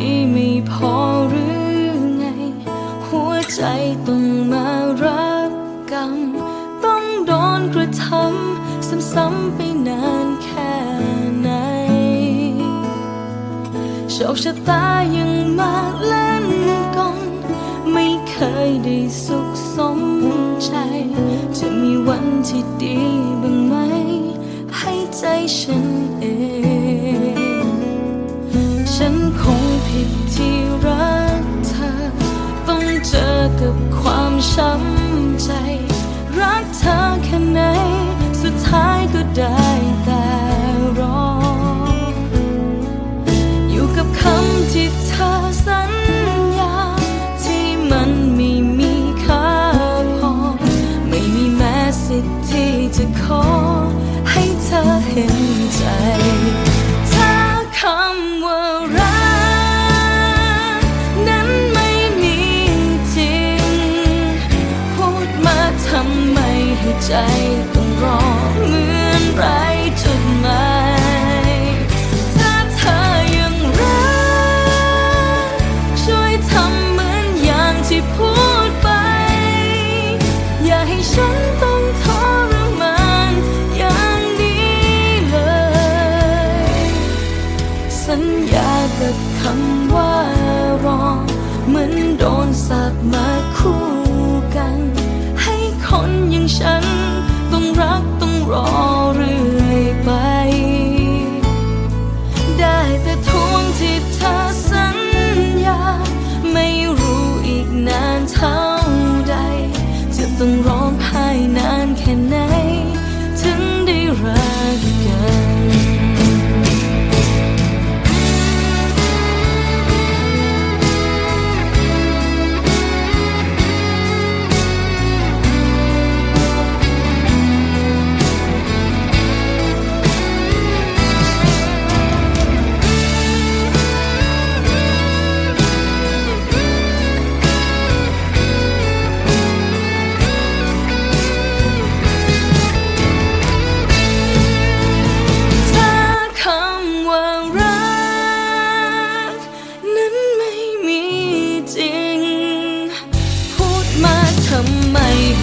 นดีไม่พอหรือไง หัวใจต้องมารับกรรม ต้องโดนกระทำซ้ำๆไปนานแค่ไหนโชคชะตายังมาเล่นกลไม่เคยได้สุ ใจต้องรอเหมือนไรจุดหมายถ้าเธอยังรัก ช่วยทำเหมือนอย่างที่พูดไป อย่าให้ฉันต้องทรมานอย่างนี้เลย สัญญากับคำว่ารอ เหมือนโดนสาบมาคู่กัน แค่ไหน ถึงได้รัก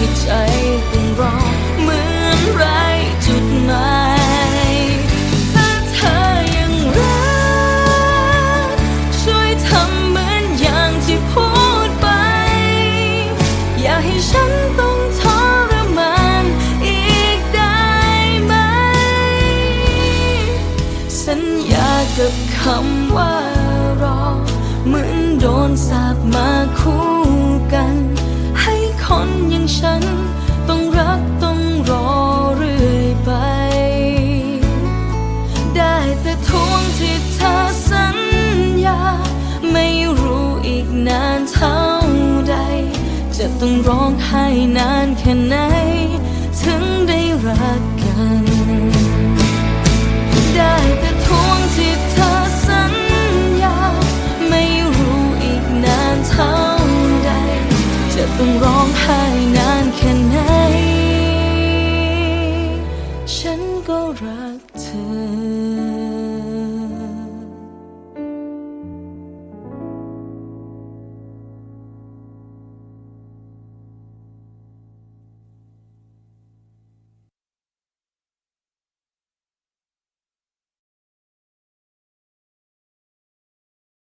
ให้ใจต้องรอเหมือนไรจุดหมายถ้าเธอยังรัก ช่วยทำเหมือนอย่างที่พูดไป อย่าให้ฉันต้องทรมานอีกได้ไหม สัญญากับคำว่ารอ เหมือนโดนสาบมาคู่ นานแค่ไหน ถึงได้รักกัน ได้แต่ทวน